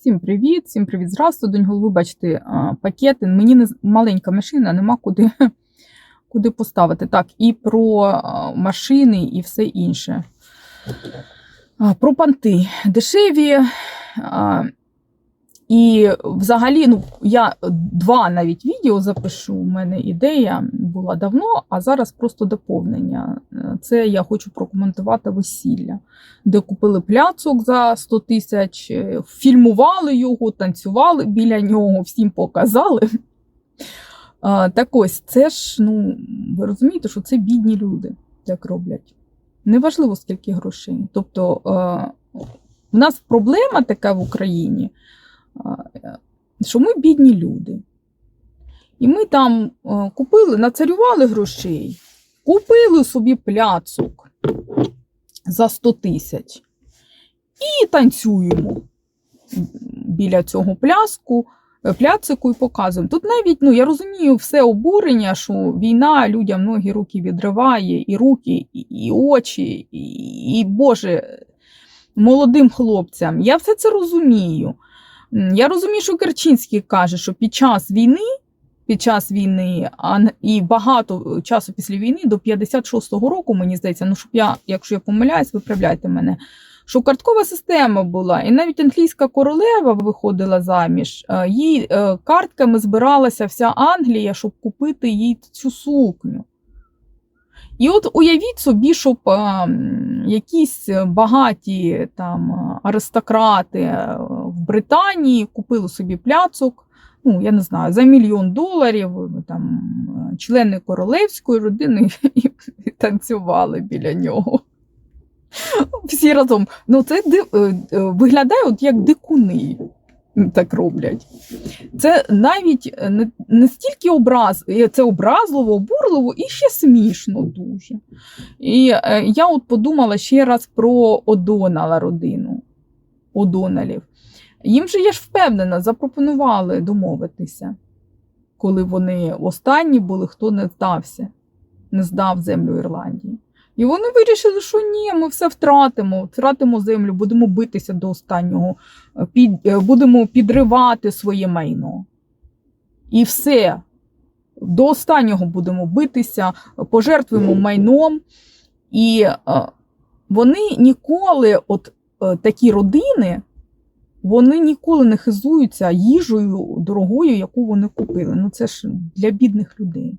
Всім привіт, всім привіт. Здрасту, донь голови, бачите, пакети. Мені не маленька машина, нема куди, куди поставити. Так, і про машини, і все інше. Про панти. Дешеві. І взагалі, ну, я два навіть відео запишу. У мене ідея була давно, а зараз просто доповнення. Е, Це я хочу прокоментувати весілля де купили пляцок за 100 тисяч, е, фільмували його, танцювали біля нього, всім показали. Так ось, це ж, ну, ви розумієте, що це бідні люди так роблять. Неважливо, скільки грошей. Тобто, е, у нас проблема така в Україні, що ми бідні люди. І ми там е, купили, нацарювали грошей, купили собі пляцок за 100 тисяч. І танцюємо біля цього пляску, е, пляцику і показуємо. Тут навіть, ну я розумію, все обурення, що війна людям ноги руки відриває, і руки, і, і очі, і, і Боже, молодим хлопцям. Я все це розумію. Я розумію, що Керчинський каже, що під час війни. Під час війни, а і багато часу після війни, до 56-го року, мені здається, ну щоб я, якщо я помиляюсь, виправляйте мене, що карткова система була, і навіть англійська королева виходила заміж, е, їй е, картками збиралася вся Англія, щоб купити їй цю сукню. І от уявіть собі, щоб е, м, якісь багаті там е, аристократи е, в Британії купили собі пляцок ну, я не знаю, за мільйон доларів, там, е, члени королевської родини і танцювали біля нього. Всі разом. Ну, це е, е, виглядає от як дикуни так роблять. Це навіть е, не, не стільки образ, е, це образливо, обурливо і ще смішно дуже. І е, я от подумала ще раз про Одонала родину. Одоналів. Їм же, я ж впевнена, запропонували домовитися, коли вони останні були, хто не здався, не здав землю Ірландії. І вони вирішили, що ні, ми все втратимо, втратимо землю, будемо битися до останнього, е, під, е, будемо підривати своє майно. І все. До останнього будемо битися, пожертвуємо майном. І е, вони ніколи, от такі родини, вони ніколи не хизуються їжею дорогою, яку вони купили. Ну це ж для бідних людей.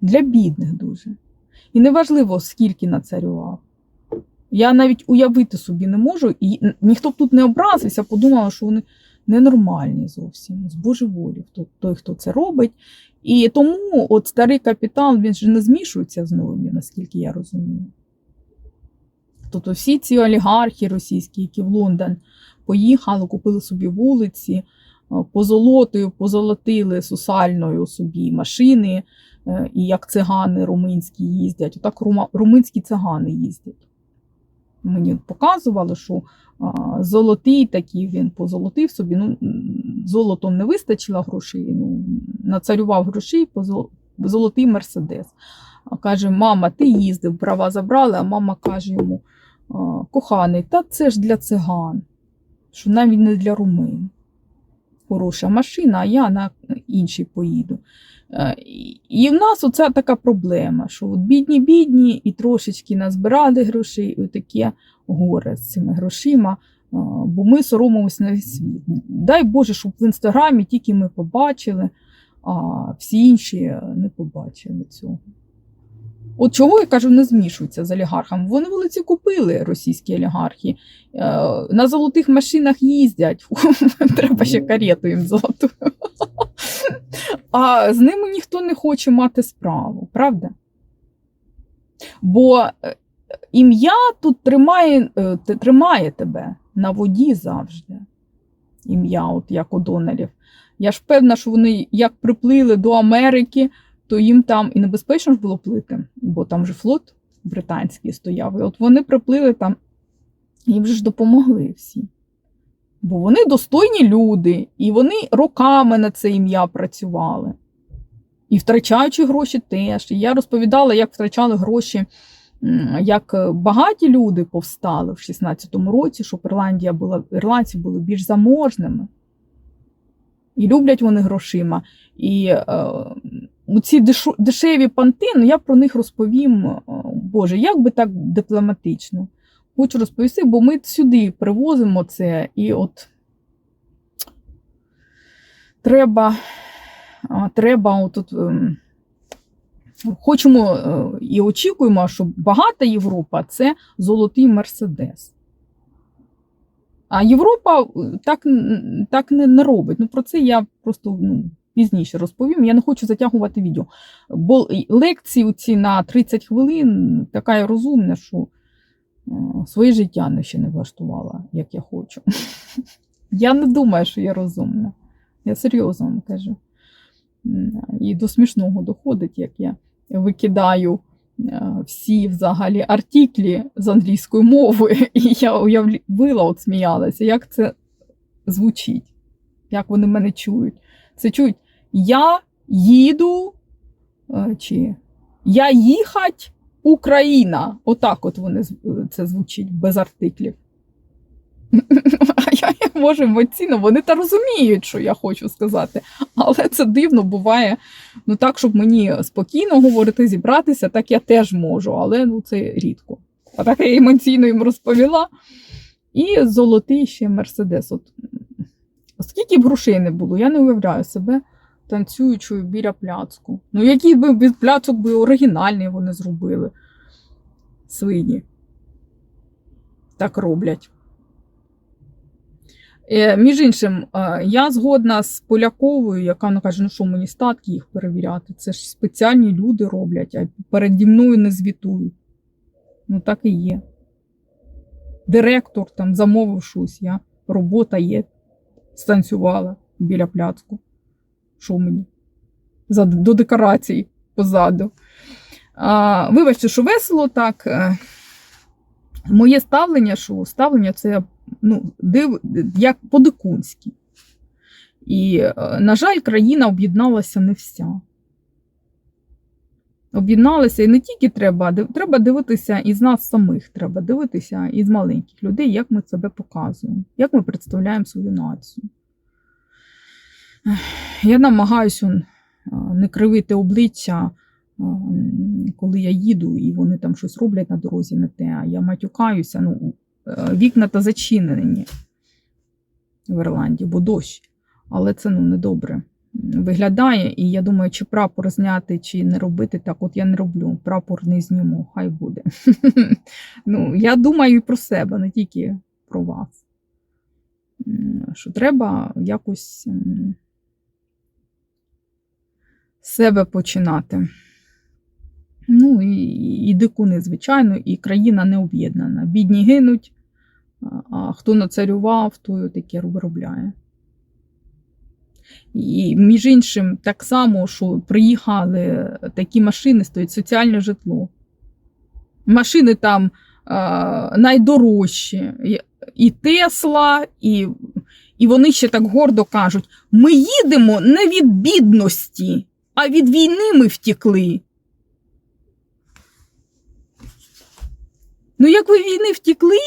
Для бідних дуже. І неважливо, скільки нацарював. Я навіть уявити собі не можу, і ніхто б тут не образився, подумала, що вони ненормальні зовсім, з божеволів, той, хто це робить. І тому от старий капітал він ж не змішується з новими, наскільки я розумію. Тобто всі ці олігархи російські, які в Лондон поїхали, купили собі вулиці, е, позолотою, позолотили сусальною собі машини, е, і як цигани румунські їздять. Рума- румунські цигани їздять. Мені показували, що золотий такий він позолотив собі. Ну, золотом не вистачило грошей, ну, нацарював грошей, золотий мерседес. Каже, мама, ти їздив, права забрали, а мама каже йому, коханий, та це ж для циган, що навіть не для румин. Хороша машина, а я на іншій поїду. Е, і- в нас оця така проблема, що от бідні, бідні, і трошечки назбирали грошей, і таке горе з цими грошима, е, бо ми соромимося на весь світ. Дай Боже, щоб в інстаграмі тільки ми побачили, а всі інші не побачили цього. От чого я кажу, не змішуються з олігархами. Вони вулиці купили російські олігархи. Е, На золотих машинах їздять. Треба ще карету їм золоту. А з ними ніхто не хоче мати справу, правда? Бо е, ім'я тут тримає, е, тримає тебе на воді завжди. Ім'я, от як у Донелів. Я ж певна, що вони як приплили до Америки, то їм там і небезпечно ж було плити, бо там же флот британський стояв. І от вони приплили там, їм же ж допомогли всі. Бо вони достойні люди, і вони роками на це ім'я працювали. І втрачаючи гроші теж. І я розповідала, як втрачали гроші як багаті люди повстали в 16-му році, щоб Ірландія була, ірландці були більш заможними. І люблять вони грошима. І е, ці дешеві панти, ну я про них розповім, е, Боже, як би так дипломатично. Хочу розповісти, бо ми сюди привозимо це, і от треба, треба отут. ем, Хочемо е, і очікуємо, що багата Європа це золотий Мерседес. А Європа е, так, так не, не робить. Ну, про це я просто ну, пізніше розповім. Я не хочу затягувати відео. Бо лекції ці на 30 хвилин така я розумна, що е, своє життя не ще не влаштувала, як я хочу. Я не думаю, що я розумна. Я серйозно вам кажу. І до смішного доходить, як я викидаю е, всі взагалі артиклі з англійської мови, і я уявила, от сміялася, як це звучить, як вони мене чують. Це чують я їду, е, чи я їхать Україна. Отак от вони це звучить без артиклів. А я може емоційно, вони та розуміють, що я хочу сказати. Але це дивно буває. Ну так, щоб мені спокійно говорити, зібратися, так я теж можу, але ну це рідко. А так я емоційно їм розповіла. І золотий ще Мерседес. От скільки б грошей не було, я не уявляю себе танцюючою біля пляцку. Ну, який би пляцок би оригінальний вони зробили. Свині. Так роблять. Е, між іншим, е, я згодна з Поляковою, яка вона каже, ну що мені статки їх перевіряти. Це ж спеціальні люди роблять, а переді мною не звітують. Ну так і є. Директор там замовив щось, я робота є, станцювала біля пляцку. Що мені? До декорацій позаду. А, вибачте, що весело так. Е, Моє ставлення, що ставлення це ну, див, як по-дикунськи. І, е, на жаль, країна об'єдналася не вся. Об'єдналися і не тільки треба, треба дивитися і з нас самих, треба дивитися і з маленьких людей, як ми себе показуємо, як ми представляємо свою націю. Я намагаюся не кривити обличчя, коли я їду, і вони там щось роблять на дорозі не те, а я матюкаюся. Ну, е, вікна та зачинені в Ірландії, бо дощ. Але це ну, недобре виглядає. І я думаю, чи прапор зняти, чи не робити так, от я не роблю. Прапор не зніму, хай буде. ну, я думаю про себе, не тільки про вас. Що треба якось себе починати. Ну і, і дикуни, звичайно, і країна не об'єднана. Бідні гинуть, а хто нацарював, той таке виробляє. І між іншим, так само, що приїхали такі машини, стоїть соціальне житло. Машини там а, найдорожчі. І- Тесла, і, і вони ще так гордо кажуть: ми їдемо не від бідності, а від війни ми втікли. Ну, як ви війни втікли,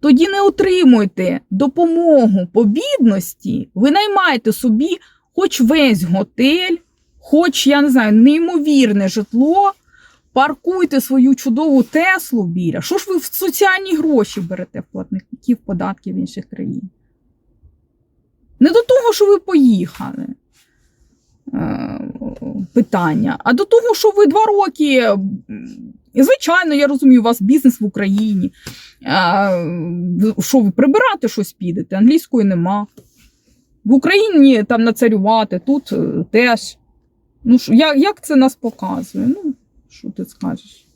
тоді не отримуйте допомогу по бідності, ви наймаєте собі хоч весь готель, хоч, я не знаю, неймовірне житло, паркуйте свою чудову Теслу біля. Що ж ви в соціальні гроші берете платників податків інших країн? Не до того, що ви поїхали. е, Питання, а до того, що ви два роки. Звичайно, я розумію, у вас бізнес в Україні. Що ви прибирати щось підете? Англійської нема. В Україні там нацарювати, тут е, теж. Ну, як, як це нас показує? Ну, що ти скажеш?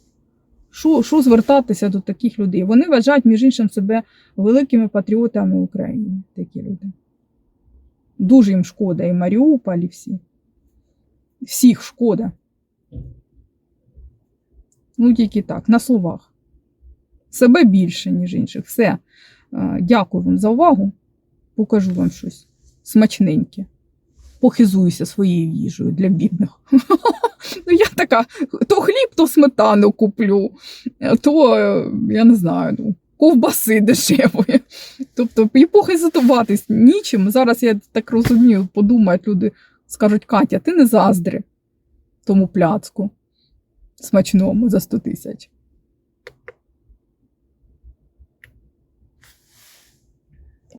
Що, що звертатися до таких людей? Вони вважають, між іншим, себе великими патріотами України, такі люди. Дуже їм шкода, і Маріуполь, і всі. Всіх шкода. Ну, тільки так, на словах. Себе більше, ніж інших. Все. Е, Дякую вам за увагу. Покажу вам щось смачненьке. Похизуюся своєю їжею для бідних. Ну, я така, то хліб, то сметану куплю, то е, я не знаю, ну, ковбаси дешевої. Тобто, і похизатуватись нічим. Зараз я так розумію, подумають люди, скажуть, Катя, ти не заздри тому пляцку смачному за 100 тисяч.